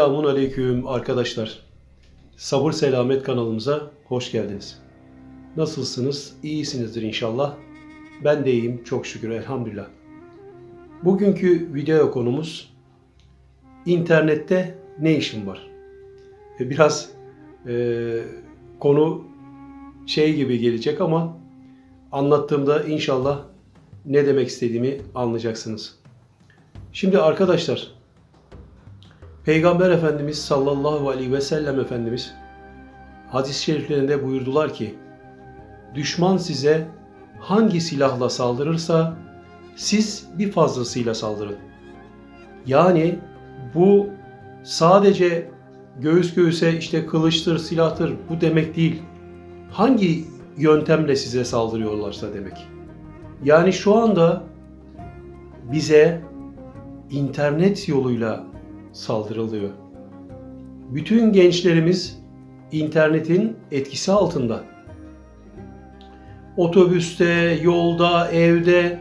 aleyküm arkadaşlar. Sabır Selamet kanalımıza hoş geldiniz. Nasılsınız? İyisinizdir inşallah. Ben de iyiyim çok şükür elhamdülillah. Bugünkü video konumuz internette ne işim var? Biraz e, konu şey gibi gelecek ama anlattığımda inşallah ne demek istediğimi anlayacaksınız. Şimdi arkadaşlar Peygamber Efendimiz sallallahu aleyhi ve sellem Efendimiz hadis-i şeriflerinde buyurdular ki düşman size hangi silahla saldırırsa siz bir fazlasıyla saldırın. Yani bu sadece göğüs göğüse işte kılıçtır, silahtır bu demek değil. Hangi yöntemle size saldırıyorlarsa demek. Yani şu anda bize internet yoluyla saldırılıyor. Bütün gençlerimiz internetin etkisi altında. Otobüste, yolda, evde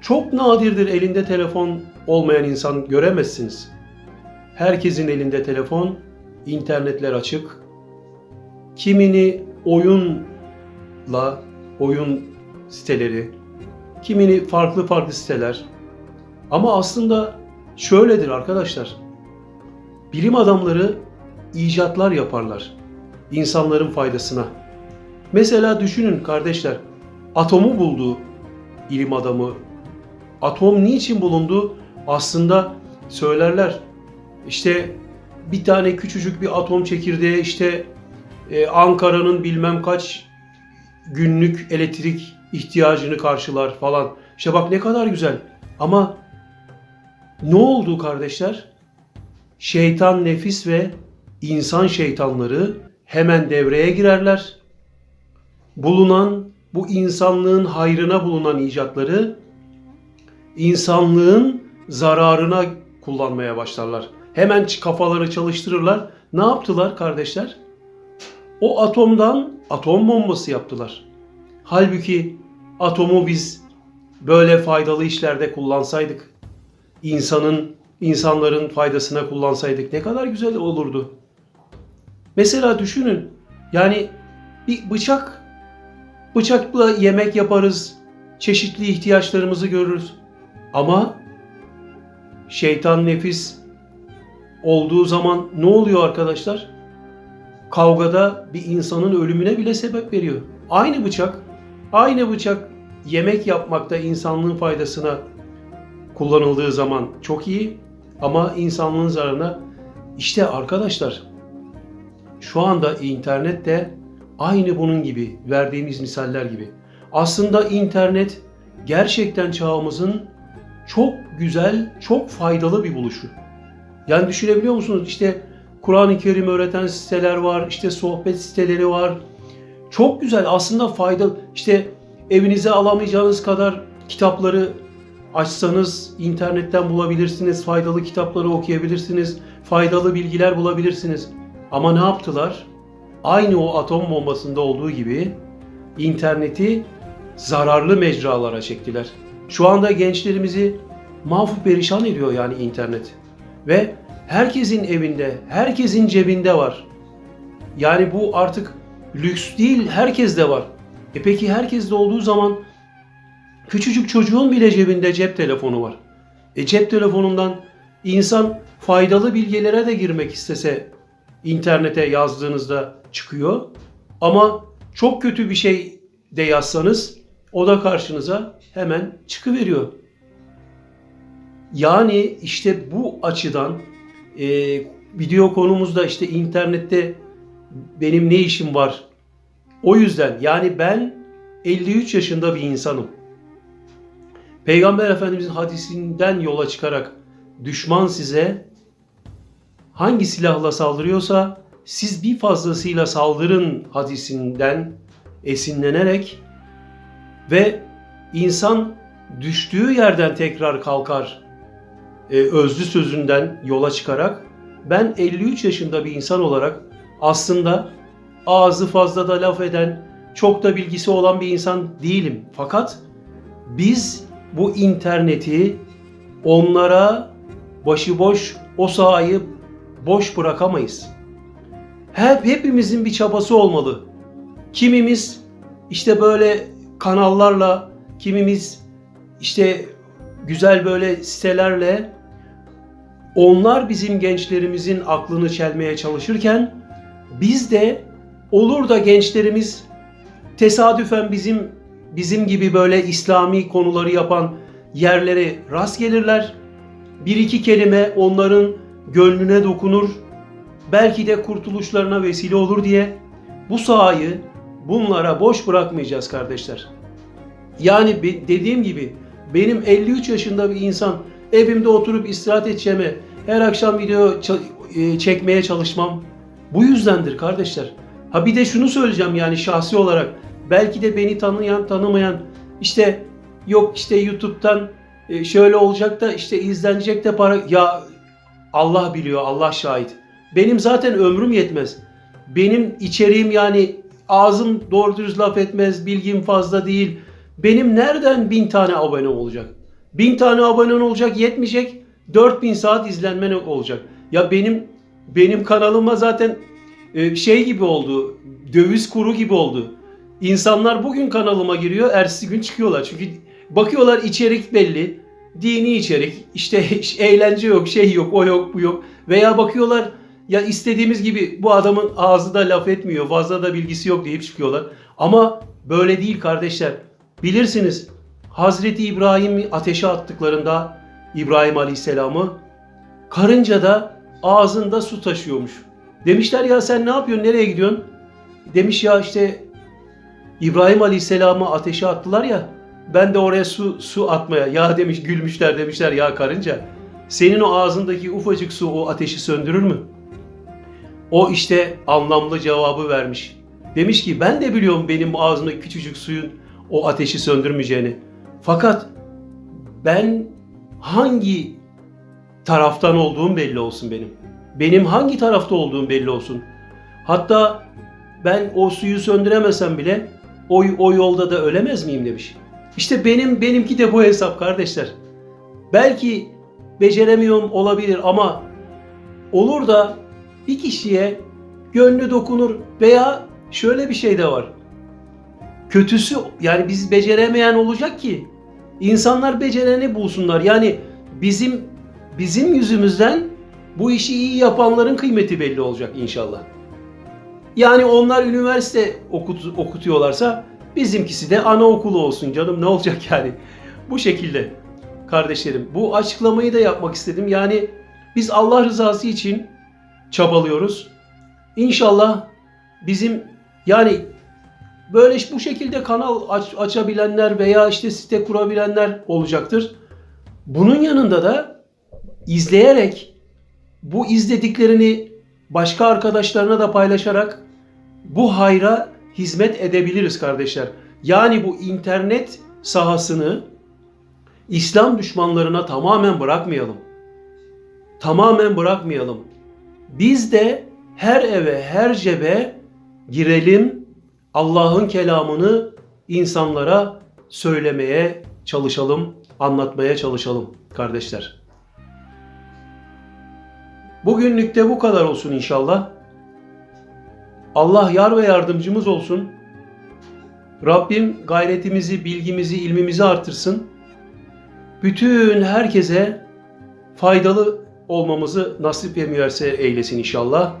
çok nadirdir elinde telefon olmayan insan göremezsiniz. Herkesin elinde telefon, internetler açık. Kimini oyunla, oyun siteleri, kimini farklı farklı siteler. Ama aslında şöyledir arkadaşlar. Bilim adamları icatlar yaparlar insanların faydasına. Mesela düşünün kardeşler, atomu buldu ilim adamı. Atom niçin bulundu? Aslında söylerler. İşte bir tane küçücük bir atom çekirdeği işte e, Ankara'nın bilmem kaç günlük elektrik ihtiyacını karşılar falan. İşte bak ne kadar güzel. Ama ne oldu kardeşler? Şeytan nefis ve insan şeytanları hemen devreye girerler. Bulunan bu insanlığın hayrına bulunan icatları insanlığın zararına kullanmaya başlarlar. Hemen kafaları çalıştırırlar. Ne yaptılar kardeşler? O atomdan atom bombası yaptılar. Halbuki atomu biz böyle faydalı işlerde kullansaydık, insanın insanların faydasına kullansaydık ne kadar güzel olurdu. Mesela düşünün. Yani bir bıçak bıçakla yemek yaparız. Çeşitli ihtiyaçlarımızı görürüz. Ama şeytan nefis olduğu zaman ne oluyor arkadaşlar? Kavgada bir insanın ölümüne bile sebep veriyor. Aynı bıçak, aynı bıçak yemek yapmakta insanlığın faydasına kullanıldığı zaman çok iyi ama insanlığın zararına işte arkadaşlar şu anda internette aynı bunun gibi verdiğimiz misaller gibi. Aslında internet gerçekten çağımızın çok güzel, çok faydalı bir buluşu. Yani düşünebiliyor musunuz? İşte Kur'an-ı Kerim öğreten siteler var, işte sohbet siteleri var. Çok güzel aslında faydalı. İşte evinize alamayacağınız kadar kitapları açsanız internetten bulabilirsiniz. Faydalı kitapları okuyabilirsiniz. Faydalı bilgiler bulabilirsiniz. Ama ne yaptılar? Aynı o atom bombasında olduğu gibi interneti zararlı mecralara çektiler. Şu anda gençlerimizi mahvu perişan ediyor yani internet. Ve herkesin evinde, herkesin cebinde var. Yani bu artık lüks değil, herkes de var. E peki herkes de olduğu zaman küçücük çocuğun bile cebinde cep telefonu var. E cep telefonundan insan faydalı bilgilere de girmek istese internete yazdığınızda çıkıyor. Ama çok kötü bir şey de yazsanız o da karşınıza hemen çıkıveriyor. Yani işte bu açıdan e, video konumuzda işte internette benim ne işim var? O yüzden yani ben 53 yaşında bir insanım. Peygamber Efendimizin hadisinden yola çıkarak düşman size hangi silahla saldırıyorsa siz bir fazlasıyla saldırın hadisinden esinlenerek ve insan düştüğü yerden tekrar kalkar e, özlü sözünden yola çıkarak ben 53 yaşında bir insan olarak aslında ağzı fazla da laf eden, çok da bilgisi olan bir insan değilim. Fakat biz bu interneti onlara başıboş o sahayı boş bırakamayız. Hep hepimizin bir çabası olmalı. Kimimiz işte böyle kanallarla, kimimiz işte güzel böyle sitelerle onlar bizim gençlerimizin aklını çelmeye çalışırken biz de olur da gençlerimiz tesadüfen bizim bizim gibi böyle İslami konuları yapan yerlere rast gelirler. Bir iki kelime onların gönlüne dokunur. Belki de kurtuluşlarına vesile olur diye bu sahayı bunlara boş bırakmayacağız kardeşler. Yani dediğim gibi benim 53 yaşında bir insan evimde oturup istirahat edeceğime her akşam video e, çekmeye çalışmam bu yüzdendir kardeşler. Ha bir de şunu söyleyeceğim yani şahsi olarak belki de beni tanıyan tanımayan işte yok işte YouTube'dan e, şöyle olacak da işte izlenecek de para ya Allah biliyor Allah şahit. Benim zaten ömrüm yetmez. Benim içeriğim yani ağzım doğru dürüst laf etmez, bilgim fazla değil. Benim nereden bin tane abone olacak? Bin tane abone olacak yetmeyecek. 4000 saat izlenme olacak. Ya benim benim kanalıma zaten e, şey gibi oldu. Döviz kuru gibi oldu. İnsanlar bugün kanalıma giriyor, ertesi gün çıkıyorlar. Çünkü bakıyorlar içerik belli. Dini içerik, işte eğlence yok, şey yok, o yok, bu yok. Veya bakıyorlar ya istediğimiz gibi bu adamın ağzı da laf etmiyor, fazla da bilgisi yok deyip çıkıyorlar. Ama böyle değil kardeşler. Bilirsiniz Hazreti İbrahim'i ateşe attıklarında İbrahim Aleyhisselam'ı karınca da ağzında su taşıyormuş. Demişler ya sen ne yapıyorsun, nereye gidiyorsun? Demiş ya işte İbrahim Aleyhisselam'ı ateşe attılar ya ben de oraya su su atmaya ya demiş gülmüşler demişler ya karınca senin o ağzındaki ufacık su o ateşi söndürür mü? O işte anlamlı cevabı vermiş. Demiş ki ben de biliyorum benim ağzımdaki küçücük suyun o ateşi söndürmeyeceğini. Fakat ben hangi taraftan olduğum belli olsun benim. Benim hangi tarafta olduğum belli olsun. Hatta ben o suyu söndüremesem bile o, o yolda da ölemez miyim demiş. İşte benim benimki de bu hesap kardeşler. Belki beceremiyorum olabilir ama olur da bir kişiye gönlü dokunur veya şöyle bir şey de var. Kötüsü yani biz beceremeyen olacak ki insanlar becereni bulsunlar. Yani bizim bizim yüzümüzden bu işi iyi yapanların kıymeti belli olacak inşallah. Yani onlar üniversite okut, okutuyorlarsa bizimkisi de anaokulu olsun canım ne olacak yani. Bu şekilde kardeşlerim bu açıklamayı da yapmak istedim. Yani biz Allah rızası için çabalıyoruz. İnşallah bizim yani böyle bu şekilde kanal aç, açabilenler veya işte site kurabilenler olacaktır. Bunun yanında da izleyerek bu izlediklerini başka arkadaşlarına da paylaşarak bu hayra hizmet edebiliriz kardeşler. Yani bu internet sahasını İslam düşmanlarına tamamen bırakmayalım. Tamamen bırakmayalım. Biz de her eve, her cebe girelim. Allah'ın kelamını insanlara söylemeye çalışalım, anlatmaya çalışalım kardeşler. Bugünlük de bu kadar olsun inşallah. Allah yar ve yardımcımız olsun. Rabbim gayretimizi, bilgimizi, ilmimizi artırsın. Bütün herkese faydalı olmamızı nasip ve müyesser eylesin inşallah.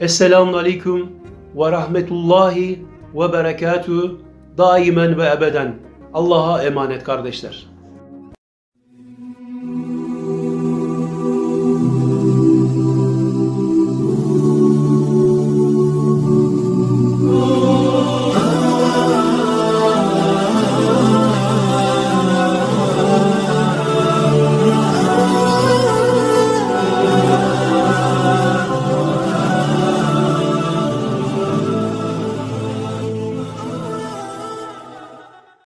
Esselamun Aleyküm ve Rahmetullahi ve Berekatuhu daimen ve ebeden. Allah'a emanet kardeşler.